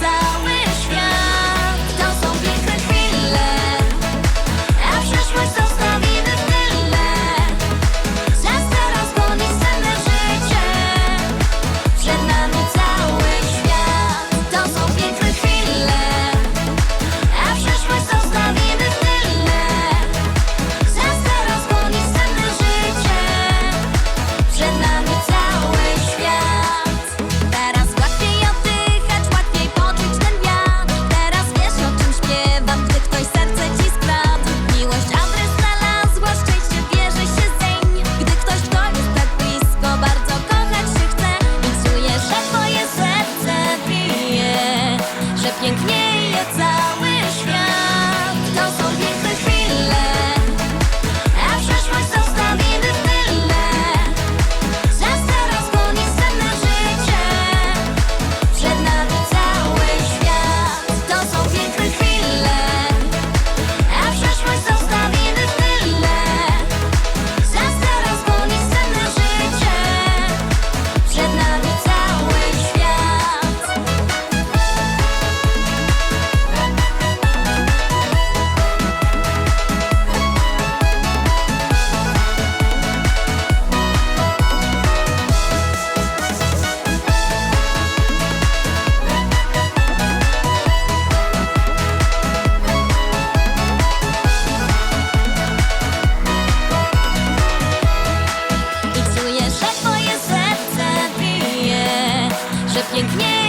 cały świat. проникнет.